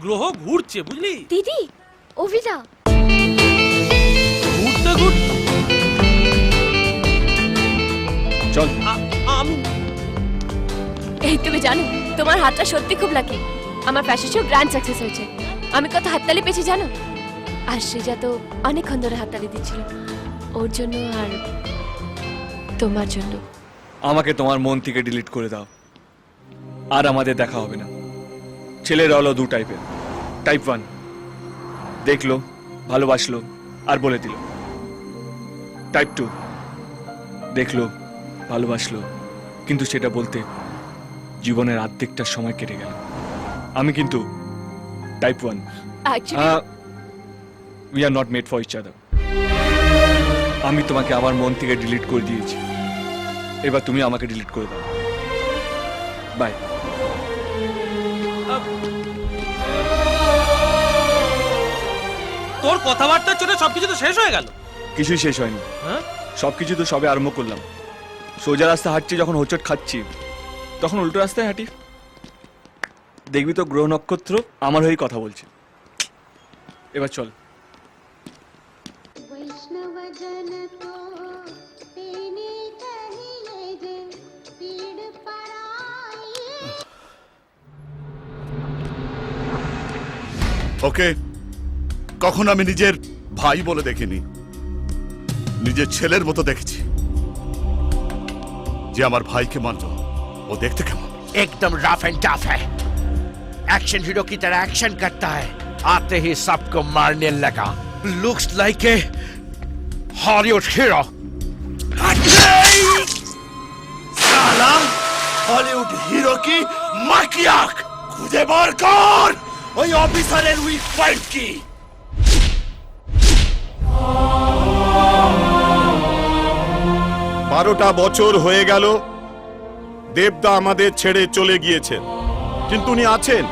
গ্রহ ঘুরছে বুঝলি? দিদি অভিদা। ঘুরতে ঘুরতে। চল। আমি। এই তুমি জানো তোমার হাতটা সত্যি খুব লাকি আমার ফ্যাশন শো গ্র্যান্ড সাকসেস হয়েছে। আমি কত হাততালি পেয়েছি জানো? আর সৃজা তো অনেকক্ষণ ধরে হাততালি দিচ্ছিল। ওর জন্য আর তোমার জন্য। আমাকে তোমার মন থেকে ডিলিট করে দাও। আর আমাদের দেখা হবে না। ছেলেরা হলো দু টাইপের টাইপ ওয়ান দেখল ভালোবাসলো আর বলে দিল। টাইপ টু দেখল ভালোবাসলো কিন্তু সেটা বলতে জীবনের অর্ধেকটা সময় কেটে গেল। আমি কিন্তু type one we are not made for each other আমি তোমাকে আমার মন থেকে ডিলিট করে দিয়েছি। এবার তুমি আমাকে ডিলিট করে দাও। বাই তোর কথাবার্তার জন্য সবকিছু তো শেষ হয়ে গেল। কিছুই শেষ হয়নি। হ্যাঁ? সবকিছু তো সবে আরম্ভ করলাম। সোজা রাস্তা হাঁটছি যখন হোচট খাচ্ছি তখন উল্টো রাস্তায় হাঁটি। দেখবি তো গ্রহ নক্ষত্র আমার হয়েই কথা বলছে। এবার চল। বৈষ্ণব ওকে কখন আমি নিজের ভাই বলে দেখিনি নিজের ছেলের মতো দেখেছি যে আমার ভাইকে মারল ও দেখতে কেমন एकदम रफ एंड टफ है एक्शन हीरो की तरह एक्शन करता है आते ही सबको मारने लगा looks like a Hollywood hero সালা হলিউড হিরো কি মাকিয়াক খুঁজে বার কর ওই অফিসারের উইক পয়েন্ট কি বারোটা বছর হয়ে গেল, দেবদা আমাদের ছেড়ে চলে গিয়েছেন। কিন্তু উনি আছেন,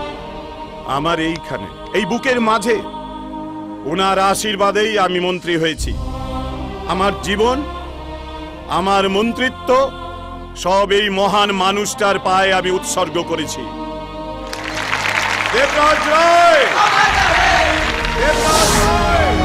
আমার এইখানে, এই বুকের মাঝে। ওনার আশীর্বাদেই আমি মন্ত্রী হয়েছি। আমার জীবন, আমার মন্ত্রিত্ব, সব এই মহান মানুষটার পায়ে আমি উৎসর্গ করেছি। দেবরাজ রায় দেবরাজ রায় ডাক্তার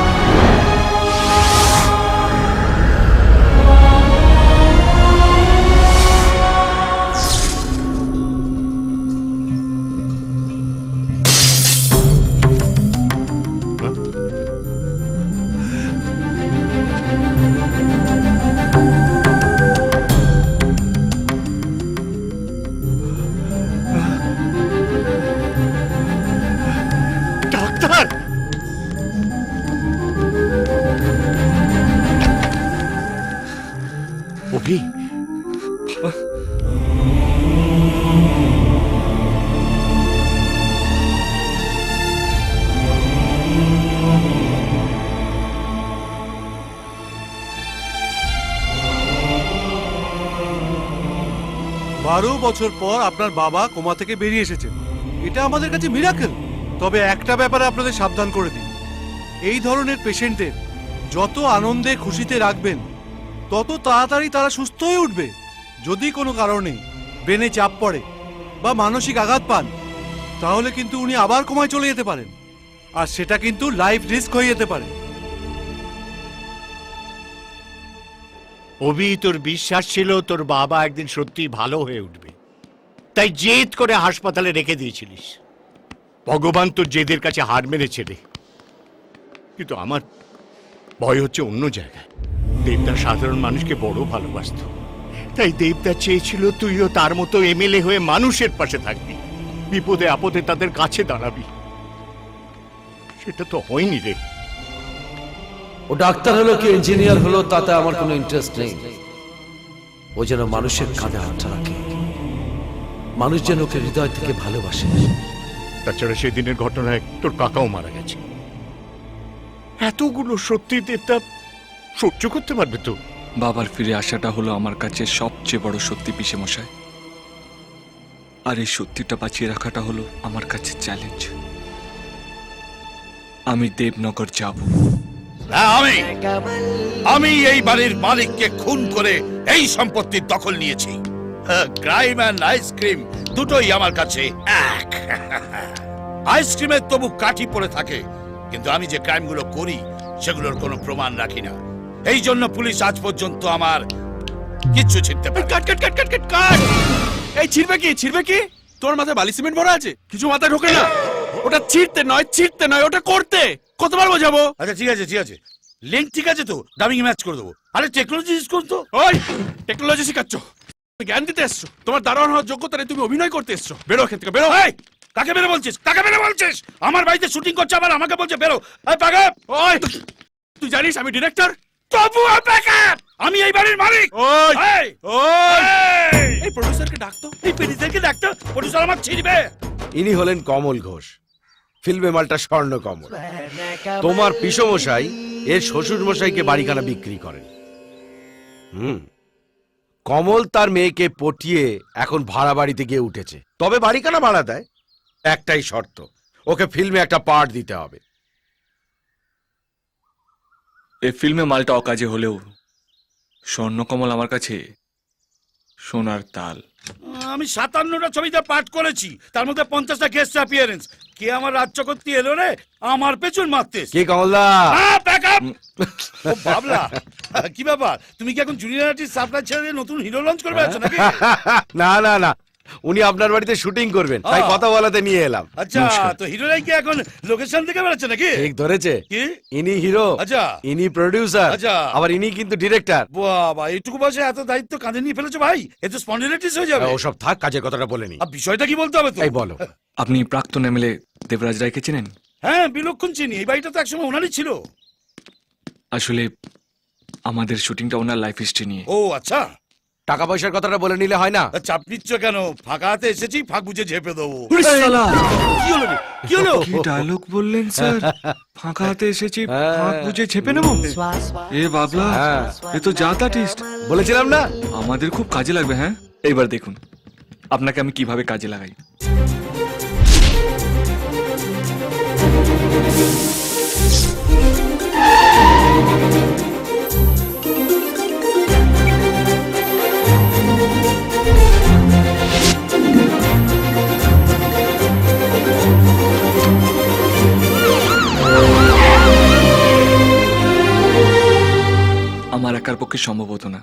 বারো বছর পর আপনার বাবা কোমা থেকে বেরিয়ে এসেছেন এটা আমাদের কাছে মিরাকেল তবে একটা ব্যাপারে আপনাদের সাবধান করে দিন এই ধরনের পেশেন্টদের যত আনন্দে খুশিতে রাখবেন, তত তাড়াতাড়ি তারা সুস্থ হয়ে উঠবে। যদি কোনো কারণে ব্রেনে চাপ পড়ে বা মানসিক আঘাত পান, তাহলে কিন্তু উনি আবার কোমায় চলে যেতে পারেন। আর সেটা কিন্তু লাইফ রিস্ক হয়ে যেতে পারে। অভি, তোর বিশ্বাস ছিল তোর বাবা একদিন সত্যি ভালো হয়ে উঠবে। তাই জেদ করে হাসপাতালে রেখে দিয়েছিলিস। ভগবান তোর জেদের কাছে হার মেরেছে রে। কিন্তু আমার ভয় হচ্ছে অন্য জায়গায়। দেবদা সাধারণ মানুষকে বড় ভালোবাসত। তাই দেবদা চেয়েছিল তুইও তার মতো এমএলএ হয়ে মানুষের পাশে থাকবি। বিপদে আপদে তাদের কাছে দাঁড়াবি। সেটা তো হয়নি রে। ও ডাক্তার হলো কি ইঞ্জিনিয়ার হলো তাতে আমার কোনো ইন্টারেস্ট নেই। ও যেন মানুষের কাঁধে হাতটা রাখে। মানুষ যেন ওকে হৃদয় থেকে ভালোবাসে। তাছাড়া সেই দিনের ঘটনায় তোর কাকাও মারা গেছে। এতগুলো সত্যি দেবতা সহ্য করতে পারবে তো? বাবার ফিরে আসাটা হলো আমার কাছে সবচেয়ে বড় সত্যি পিসে মশাই আর এই সত্যিটা বাঁচিয়ে রাখাটা হলো আমার কাছে চ্যালেঞ্জ আমি দেবনগর যাব। হ্যাঁ, আমি আমি এই বাড়ির মালিককে খুন করে এই সম্পত্তির দখল নিয়েছি। ক্রাইম অ্যান্ড আইসক্রিম দুটোই আমার কাছে এক। আইসক্রিমের তবু কাঠি পড়ে থাকে কিন্তু আমি যে ক্রাইমগুলো করি সেগুলোর কোনো প্রমাণ রাখি না। এই জন্য পুলিশ আজ পর্যন্ত আমার কিচ্ছু ছিনতে পারে কাট কাট কাট কাট কাট কাট! এই ছিড়বে কি ছিড়বে কি? তোর মাথায় বালি সিমেন্ট ভরা আছে? কিছু মাথায় ঢোকে না। ওটা ছিড়তে নয় ছিড়তে নয় ওটা করতে! কতবার বোঝাবো? আচ্ছা ঠিক আছে ঠিক আছে। লিঙ্ক ঠিক আছে তো? ডাবিং ম্যাচ করে দেবো। আরে টেকনোলজি ইউজ করতো ওই টেকনোলজি শেখাচ্ছ। তুমি জ্ঞান দিতে এসছো। তোমার দারোয়ান হওয়ার যোগ্যতা নেই তুমি অভিনয় করতে এসছো। বেরো এখান থেকে বেরো। এই কাকে বেরো বলছিস? কাকে বেরো বলছিস? আমার বাড়িতে শুটিং করছে আবার আমাকে বলছে বেরো। এই পাগা ওই তুই জানিস আমি ডিরেক্টর তবু ব্যাকআপ আমি এই বাড়ির মালিক! ওই এই ওই। এই। এই প্রডিউসারকে ডাকতো? এই পেরিদেরকে ডাকতো? প্রডিউসার আমার ছিড়বে। ইনি হলেন কমল ঘোষ। ফিল্মে মালটা স্বর্ণ কমল তোমার পিসমশাই এর শ্বশুর মশাইকে বাড়িখানা বিক্রি করেন। হুম, কমল তার মেয়েকে পটিয়ে এখন ভাড়া বাড়িতে গিয়ে উঠেছে। তবে বাড়িখানা ভাড়া দেয়, একটাই শর্ত, ওকে ফিল্মে একটা পার্ট দিতে হবে। এই ফিল্মে মালটা অকাজে হলেও স্বর্ণকমল আমার কাছে সোনার তাল। আমি সাতান্নটা ছবিতে পাঠ করেছি। তার মধ্যে পঞ্চাশটা গেস্ট অ্যাপিয়ারেন্স কে আমার রাজ করতে এলো রে? আমার পেছন মারতে কে কমলদা? ও বাবলা কি ব্যাপার? তুমি কি এখন জুনিয়র আর্টিস্ট সাপ্লাই ছেড়ে দিয়ে নতুন হিরো লঞ্চ করবে আছো নাকি? না না না। উনি আপনার বাড়িতে শুটিং করবেন তাই কথা বলাতে নিয়ে এলাম। আচ্ছা তো হিরো হিরোরাই কি এখন লোকেশন থেকে বেড়াচ্ছে নাকি? ঠিক ধরেছে। কি? ইনি হিরো আচ্ছা। ইনি প্রডিউসার আচ্ছা। আবার ইনি কিন্তু ডিরেক্টর বাবা এইটুকু বয়সে এত দায়িত্ব কাঁধে নিয়ে ফেলেছো ভাই? এ তো স্পন্ডিলাইটিস হয়ে যাবে। ওসব থাক কাজের কথাটা বলেনি আর বিষয়টা কি বলতে হবে তো? এই বলো। আপনি প্রাক্তন এমএলএ দেবরাজ রায়কে চেনেন? হ্যাঁ বিলক্ষণ চিনি। এই বাড়িটা তো একসময় ওনারই ছিল। আসলে আমাদের শুটিংটা ওনার লাইফ হিস্ট্রি নিয়ে। ও আচ্ছা। টাকা পয়সার কথাটা বলে নিলে হয় না। চাপ নিচ্ছ কেন? ফাঁকা হাতে এসেছি ফাঁক বুঝে ঝেপে দেবো। কি হলো রে? কি হলো? কি ডায়লগ বললেন স্যার ফাঁকা হাতে এসেছি হ্যাঁ। ফাঁক বুঝে ছেপে নেব? এ বাবলা হ্যাঁ। এ তো জাত আর্টিস্ট বলেছিলাম না? আমাদের খুব কাজে লাগবে হ্যাঁ? এইবার দেখুন আপনাকে আমি কীভাবে কাজে লাগাই। একার পক্ষে সম্ভব হতো না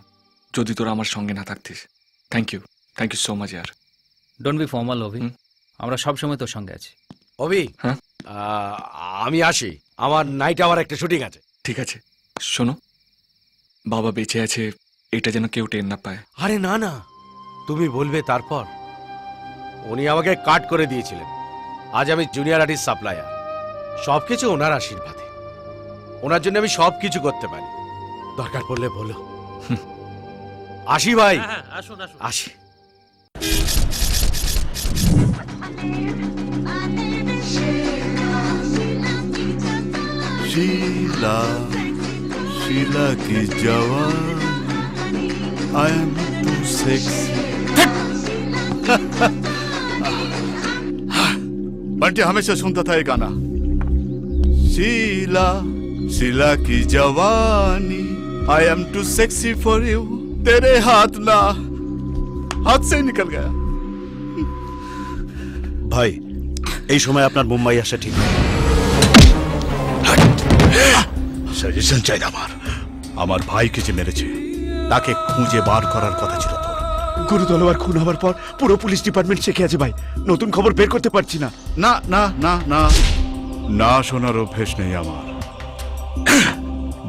যদি তোরা আমার সঙ্গে না থাকতিস। Thank you thank you so much year don't be formal অভি। আমরা সব সময় তোর সঙ্গে আছি। অভি হ্যাঁ? আমি আসি। আমার নাইট আবার একটা শুটিং আছে। ঠিক আছে। শোনো বাবা বেঁচে আছে এটা যেন কেউ টের না পায়। আরে না না। তুমি বলবে তারপর। উনি আমাকে কাট করে দিয়েছিলেন। আজ আমি জুনিয়র আর্টিস্ট সাপ্লায়ার সবকিছু ওনার আশীর্বাদে। ওনার জন্য আমি সব কিছু করতে পারি। দরকার পড়লে বলো আসি ভাই হ্যাঁ আসুন আসুন আসি शीला शीला की जवान I am too sexy Bunty हमेशा सुनता था ये गाना शीला शीला की जवानी I am too sexy for you तेरे हाथ ना हाथ से ही निकल गया ভাই এই সময় আপনার মুম্বাই আসা ঠিক সাজেশন চাই আমার আমার ভাইকে যে মেরেছে তাকে খুঁজে বার করার কথা ছিল তোর গুরু তলোয়ার খুন হওয়ার পর পুরো পুলিশ ডিপার্টমেন্ট শেখে আছে ভাই নতুন খবর বের করতে পারছি না না না না না না শোনার অভ্যেস নেই আমার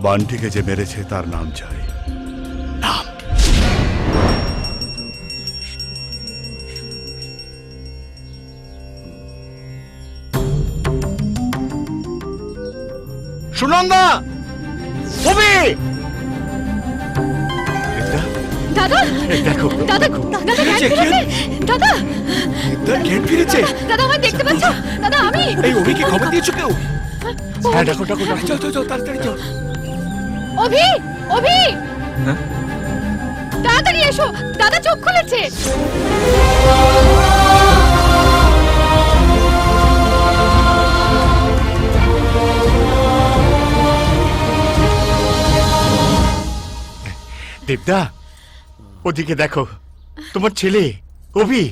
বান্টিকে যে মেরেছে তার নাম চাই। সুনন্দা অভি দাদা! দেখো। দাদা দাদা দাদা জ্ঞান ফিরেছে? দাদা আমায় দেখতে পাচ্ছ? দাদা আমি এই অভিকে খবর দিয়েছ কেউ? হ্যাঁ ডাকো ডাকো ডাকো চল চল চল তাড়াতাড়ি চল অভি অভি! হ্যাঁ? তাড়াতাড়ি এসো দাদা চোখ খুলেছে। দেবদা ওদিকে দেখো তোমার ছেলে অভি।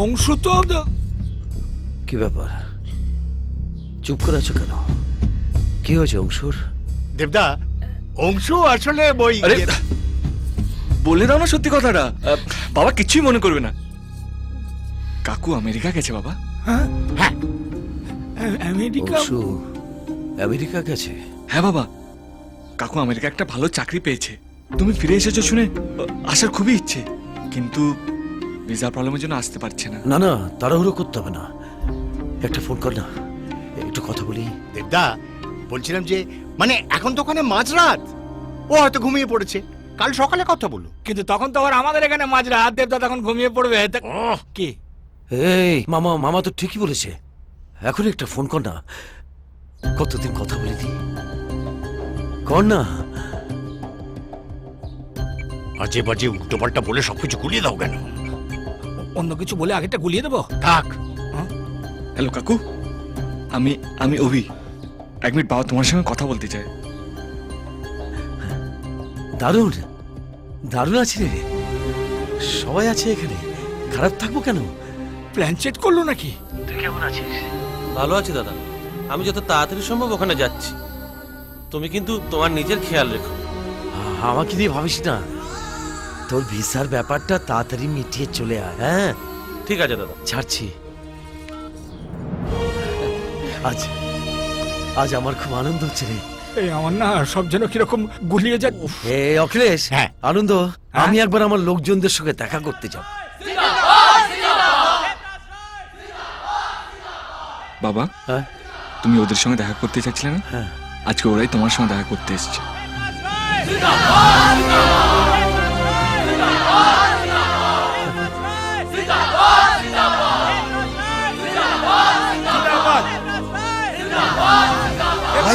অংশ তো কি ব্যাপার? চুপ করে আছো কেন? কি হয়েছে অংশুর? দেবদা অংশ আসলে আরে বলে দাও না সত্যি কথাটা। আহ, বাবা কিচ্ছুই মনে করবে না। কাকু আমেরিকা গেছে বাবা? আমেরিকা? অংশু আমেরিকা গেছে? হ্যাঁ বাবা। কাকু আমেরিকা একটা ভালো চাকরি পেয়েছে। তুমি ফিরে এসেছ শুনে আহ, আসার খুবই ইচ্ছে। কিন্তু ভিসা প্রবলেমের জন্য আসতে পারছে না। না না তাড়াহুড়ো করতে হবে না। একটা ফোন কর না। একটু কথা বলি। দেবদা বলছিলাম যে মানে এখন তো ওখানে মাঝরাত। ও হয়তো ঘুমিয়ে পড়েছে। কাল সকালে কথা বলো। কিন্তু তখন তো আবার আমাদের এখানে মাঝরাত। দেবদা তখন ঘুমিয়ে পড়বে। কি? এই মামা মামা তো ঠিকই বলেছে। এখন একটা ফোন কর না। কতদিন কথা বলে দি কর না। আজে বাজে উল্টো পাল্টা বলে সবকিছু গুলিয়ে দাও কেন? অন্য কিছু বলে আগেটা গুলিয়ে দেবো? থাক। হ্যালো কাকু। আমি আমি অভি। এক মিনিট বাবা তোমার সঙ্গে কথা বলতে চাই। দারুণ। দারুণ আছে রে। সবাই আছে এখানে। খারাপ থাকব কেন? প্ল্যান চেট করল নাকি? তুই কেমন আছিস? ভালো আছি দাদা। আমি যত তাড়াতাড়ি সম্ভব ওখানে যাচ্ছি। তুমি কিন্তু তোমার নিজের খেয়াল রেখো। আমাকে দিয়ে ভাবিস না। তোর ভিসার ব্যাপারটা তাড়াতাড়ি মিটিয়ে চলে আয় হ্যাঁ? ঠিক আছে দাদা। ছাড়ছি। আজ আজ আমার খুব আনন্দ হচ্ছে রে। এই আমার না সব যেন কীরকম গুলিয়ে যা এ অখিলেশ হ্যাঁ। আনন্দ আমি একবার আমার লোকজনদের সঙ্গে দেখা করতে যাব। বাবা হ্যাঁ? তুমি ওদের সঙ্গে দেখা করতে চাচ্ছিলে না? হ্যাঁ। আজকে ওরাই তোমার সঙ্গে দেখা করতে এসেছে।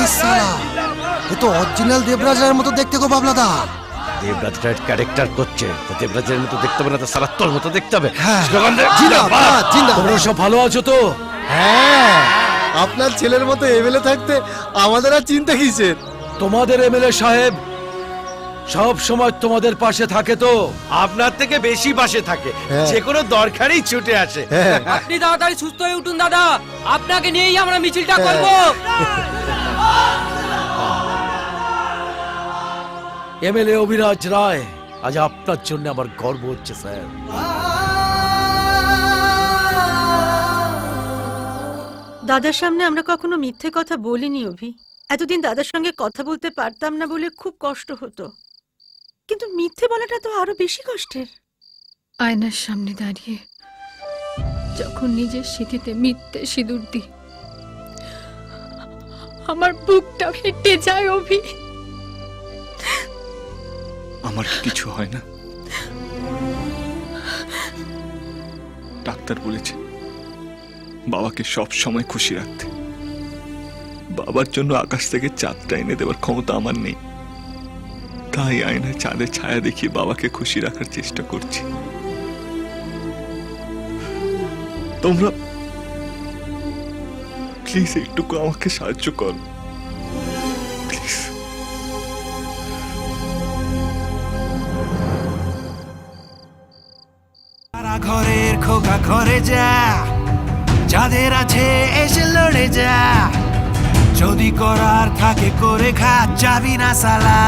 সালা এ তো অরিজিনাল দেবরাজের মতো দেখতে গো বাবলাদা। দেবরাজটা ক্যারেক্টার করছে। তো দেবরাজের মতো দেখতে হবে না তো সারা তোর মতো দেখতে হবে। হ্যাঁ। স্লোগানটা- জিন্দাবাদ জিন্দাবাদ। তোমরা সব ভালো আছো তো? হ্যাঁ। আপনার ছেলের মতো এমএলএ থাকতে আমাদের আর চিন্তা কিসের? তোমাদের এমএলএ সাহেব সব সময় তোমাদের পাশে থাকে তো? আপনার থেকে বেশি পাশে থাকে। যে কোনো দরকারেই ছুটে আসে। আপনি তাড়াতাড়ি সুস্থ হয়ে উঠুন দাদা। আপনাকে নিয়েই আমরা মিছিলটা করব। এমএলএ অভিরাজ রায় আজ আপনার জন্য আমার গর্ব হচ্ছে স্যার। দাদার সামনে আমরা কখনো মিথ্যে কথা বলিনি অভি। এতদিন দাদার সঙ্গে কথা বলতে পারতাম না বলে খুব কষ্ট হতো। কিন্তু মিথ্যে বলাটা তো আরও বেশি কষ্টের। আয়নার সামনে দাঁড়িয়ে যখন নিজের স্মৃতিতে মিথ্যে সিঁদুর দিই আমার বুকটা ফেটে যায়, অভি। আমার কিছু হয় না। ডাক্তার বলেছে, বাবাকে সব সময় খুশি রাখতে। বাবার জন্য আকাশ থেকে চাঁদটা এনে দেওয়ার ক্ষমতা আমার নেই। তাই আয়নায় চাঁদের ছায়া দেখিয়ে বাবাকে খুশি রাখার চেষ্টা করছি। তোমরা প্লিজ একটুকু আমাকে সাহায্য করো। প্লিজ। ঘরের খোকা ঘরে যা, যাদের আছে এসে লড়ে যা। যদি করার থাকে করে খা, যাবি না সালা।